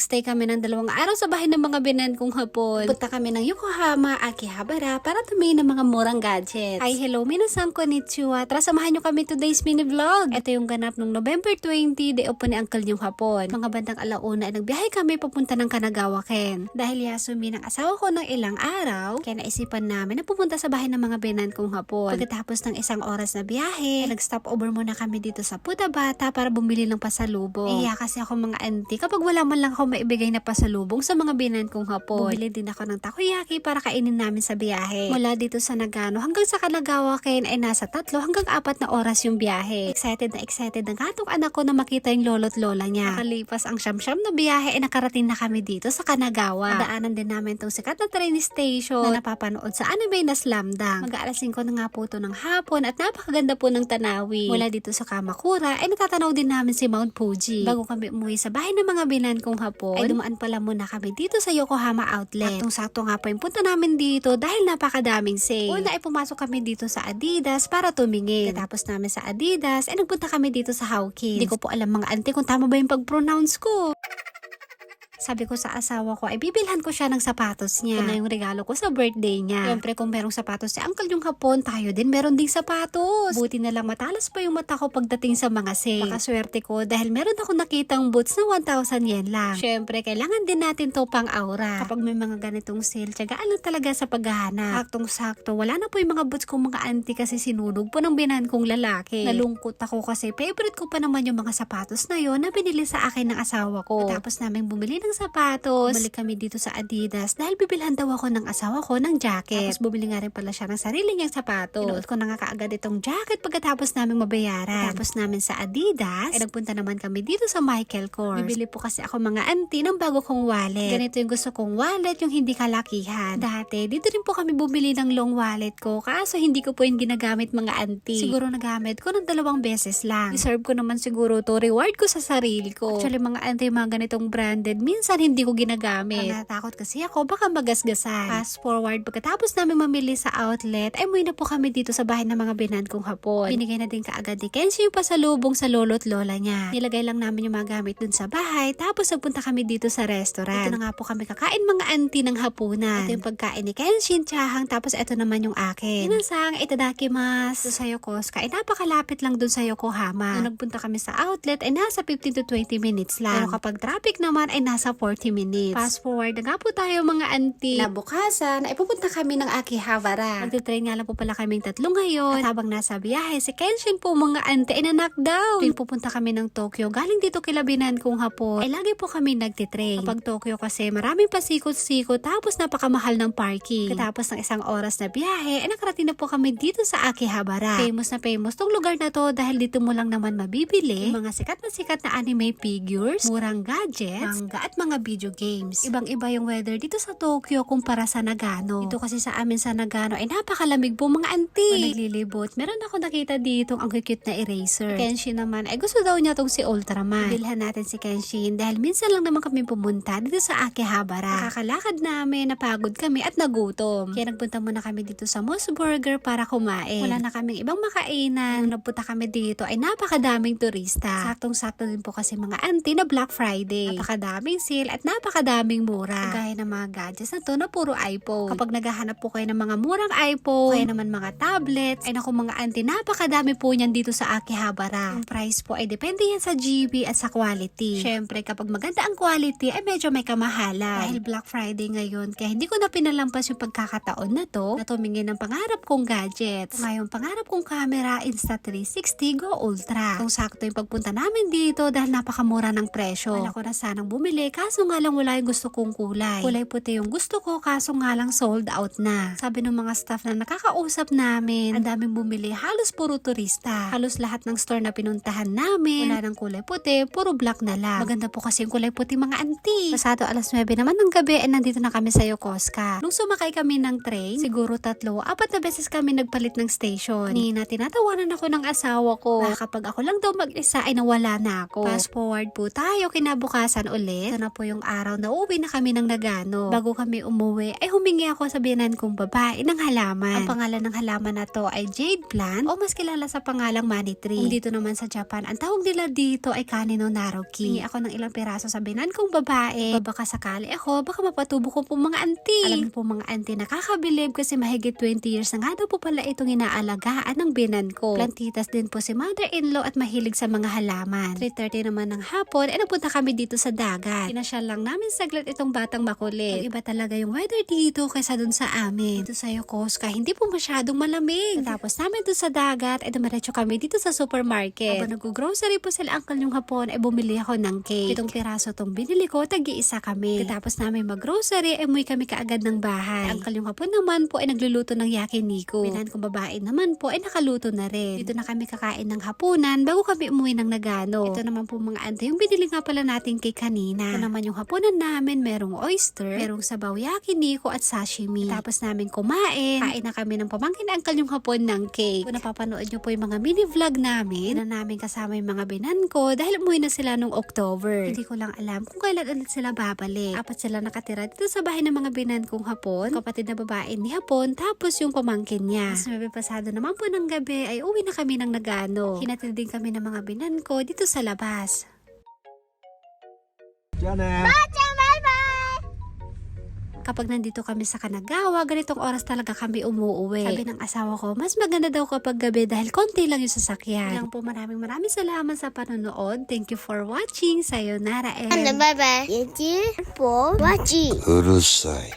Nagstay kami ng dalawang araw sa bahay ng mga binan kong hapon. Punta kami ng Yokohama, Akihabara para tumingin ng mga murang gadgets. Hi, hello, minasan konnichiwa. Tara, samahan nyo kami today's mini vlog. Ito yung ganap nung November 20, day off po ni Uncle yung hapon. Mga bandang alauna nagbiyahe kami papunta ng Kanagawa, Ken. Dahil yasumi ng asawa ko ng ilang araw, kaya naisipan namin na pumunta sa bahay ng mga binan kong hapon. Pagkatapos ng isang oras na biyahe, nag-stop over muna kami dito sa Puta Bata para bumili ng pasalubong. Iya kasi ako mga auntie, kapag wala man lang ako maibigay na pasalubong sa mga binan kong hapon, bumili din ako ng takoyaki para kainin namin sa biyahe. Mula dito sa Nagano hanggang sa Kanagawa Ken ay nasa tatlo hanggang apat na oras yung biyahe. Excited na excited na gatong anak ko na makita yung lolo't lola niya. Nakalipas ang siyam-siyam na biyahe ay nakarating na kami dito sa Kanagawa. Daanan din namin tong sikat na train station na napapanood sa anime na Slam Dunk. Mag-aalas 5 na nga po to ng hapon at napakaganda po ng tanawi. Mula dito sa Kamakura ay natatanaw din namin si Mount Fuji. Bago kami umuwi sa bahay ng mga binan kong hapon, ay dumaan pala muna kami dito sa Yokohama Outlet. At tong sakto nga po yung punta namin dito dahil napakadaming sale. Una ay pumasok kami dito sa Adidas para tumingin. Katapos namin sa Adidas ay nagpunta kami dito sa Hawkins. Hindi ko po alam mga auntie kung tama ba yung pag-pronounce ko. Sabi ko sa asawa ko, ay bibilhan ko siya ng sapatos niya. Ito na yung regalo ko sa birthday niya. Siyempre, kung merong sapatos si Uncle yung hapon, tayo din meron ding sapatos. Buti na lang matalas pa yung mata ko pagdating sa mga sale. Pakaswerte ko dahil meron ako nakitang boots na 1,000 yen lang. Siyempre, kailangan din natin to pang aura. Kapag may mga ganitong sale, tsagaan lang talaga sa paghahanap. Saktong sakto, wala na po yung mga boots kong mga auntie kasi sinunog po ng binan kong lalaki. Nalungkot ako kasi favorite ko pa naman yung mga sapatos na yon na binili sa akin ng asawa ko. Tapos namin bumili ng sapatos. Balik kami dito sa Adidas dahil bibilhan daw ako ng asawa ko ng jacket. Tapos bumili nga rin pala siya ng sarili niyang sapatos. Inuot ko na nga kaagad itong jacket pagkatapos namin mabayaran. Tapos namin sa Adidas, ay nagpunta naman kami dito sa Michael Kors. Bibili po kasi ako mga auntie ng bago kong wallet. Ganito yung gusto kong wallet, yung hindi kalakihan. Dati, dito rin po kami bumili ng long wallet ko. Kaso hindi ko po yung ginagamit mga auntie. Siguro nagamit ko ng dalawang beses lang. Deserve ko naman siguro to reward ko sa sarili ko. Actually, mga auntie, mga ganitong branded, minsan hindi ko ginagamit. Ang natakot kasi ako, baka magasgasan. Fast forward, pagkatapos namin mamili sa outlet, ay muwi na po kami dito sa bahay ng mga binan kong hapon. Binigay na din kaagad ni Kenshi yung pasalubong sa lolo't lola niya. Nilagay lang namin yung mga gamit dun sa bahay, tapos nagpunta kami dito sa restaurant. Ito na nga po kami kakain mga auntie ng hapunan. Ito yung pagkain ni Kenshin, tsahang, tapos ito naman yung akin. Minasang, itadakimasu sa Yokosuka, ay napakalapit lang dun sa Yokohama. Nung nagpunta kami sa outlet, ay nasa 15 to 20 minutes lang. Pero kapag traffic naman, ay nasa 40 minutes. Fast forward na nga po tayo mga auntie. Nabukasan, ay pupunta kami ng Akihabara. Magte-train nga lang po pala kaming tatlo ngayon. At habang nasa biyahe, si Kenshin po mga auntie ay na-knockdown. Tuwing pupunta kami ng Tokyo, galing dito kilabinan kong hapon, ay lagi po kami nagtitrain. Kapag Tokyo kasi maraming pasikot-sikot tapos napakamahal ng parking. Katapos ng isang oras na biyahe, ay nakarating na po kami dito sa Akihabara. Famous na famous tong lugar na to dahil dito mo lang naman mabibili yung mga sikat na sikat na anime figures, murang gadgets, manga at mga video games. Ibang-iba yung weather dito sa Tokyo kumpara sa Nagano. Dito kasi sa amin sa Nagano ay napakalamig po mga auntie. Kung naglilibot, meron ako nakita dito ang cute na eraser. Kenshin naman ay gusto daw niya tong si Ultraman. Bilhan natin si Kenshin dahil minsan lang naman kami pumunta dito sa Akihabara. Nakakalakad namin, napagod kami at nagutom. Kaya nagpunta muna kami dito sa Moss Burger para kumain. Wala na kaming ibang makainan. Nung nagpunta kami dito ay napakadaming turista. Saktong-sakto din po kasi mga auntie na Black Friday. Napakadaming sale at napakadaming mura. Gaya ng mga gadgets na to na puro iPhone. Kapag naghahanap po kayo ng mga murang iPhone, kaya naman mga tablets, ay naku mga auntie, napakadami po niyan dito sa Akihabara. Ang price po ay depende yan sa GB at sa quality. Syempre, kapag maganda ang quality, ay medyo may kamahalan. Dahil Black Friday ngayon, kaya hindi ko na pinalampas yung pagkakataon na to na tumingin ng pangarap kong gadgets. Ngayong pangarap kong camera Insta360 Go Ultra. Kung sakto yung pagpunta namin dito dahil napakamura ng presyo. Wala ko na sanang bumili, kaso nga lang wala yung gusto kong kulay. Kulay puti yung gusto ko, kaso nga lang sold out na. Sabi ng mga staff na nakakausap namin, ang daming bumili, halos puro turista. Halos lahat ng store na pinuntahan namin, wala ng kulay puti, puro black na lang. Maganda po kasi yung kulay puti mga auntie. Pasado alas 9 naman ng gabi, eh nandito na kami sa Yokosuka. Nung sumakay kami ng train, siguro tatlo, apat na beses kami nagpalit ng station. Nina, tinatawanan ako ng asawa ko. Kapag ako lang daw mag-isa ay nawala na ako. Fast forward po tayo, kinabukasan ulit. Ito na po yung araw na uuwi na kami ng Nagano. Bago kami umuwi, ay humingi ako sa biyanan kong babae ng halaman. Ang pangalan ng halaman na to ay Jade Plant o mas kilala sa pangalang Money Tree. Kung dito naman sa Japan, ang tawag nila dito ay Kanino Naruki. Hingi ako ng ilang piraso sa biyanan kong babae. Baka sakali ako, baka mapatubo ko po mga auntie. Alam niyo po mga auntie, nakakabilib kasi mahigit 20 years na nga daw po pala itong inaalagaan ng biyanan ko. Plantitas din po si mother-in-law at mahilig sa mga halaman. 3.30 naman ng hapon, ay napunta kami dito sa dagat. Pinasyal lang namin saglit itong batang makulit. Ang iba talaga yung weather dito kaysa dun sa amin. Dito sa Yokosuka, hindi po masyadong malamig. Tapos namin dun sa dagat, ay dumiretso kami dito sa supermarket. Habang nag-grocery po sila uncle yung hapon, ay bumili ako ng cake. Itong piraso tong binili ko, tagi-isa kami. Tapos namin mag-grocery, ay umuwi kami kaagad ng bahay. Uncle yung hapon naman po ay nagluluto ng yakiniku. Binan kong babae naman po ay nakaluto na rin. Dito na kami kakain ng hapunan bago kami umuwi ng Nagano. Ito naman po mga ante, yung binili nga pala natin kay kanina. Ito naman yung hapunan namin, merong oyster, merong sabaw yakiniku at sashimi. Tapos namin kumain, kain na kami ng pamangkin uncle yung hapon ng cake. Kung napapanood nyo po yung mga mini vlog namin, na namin kasama yung mga binan ko dahil umuwi na sila nung October. Hindi ko lang alam kung kailan ulit sila babalik. Apat sila nakatira dito sa bahay ng mga binan kong hapon, kapatid na babae ni hapon, tapos yung pamangkin niya. Tapos may naman po ng gabi ay uwi na kami ng Nagano. Hinatid din kami ng mga binan ko dito sa labas. じゃあね Kapag nandito kami sa Kanagawa, ganitong oras talaga kami umuuwi. Sabi ng asawa ko, mas maganda daw kapag gabi dahil konti lang yung sasakyan. Lang po maraming maraming salamat sa panonood. Thank you for watching. Sayonara and... 拜拜，眼睛，佛，挖机。うるさい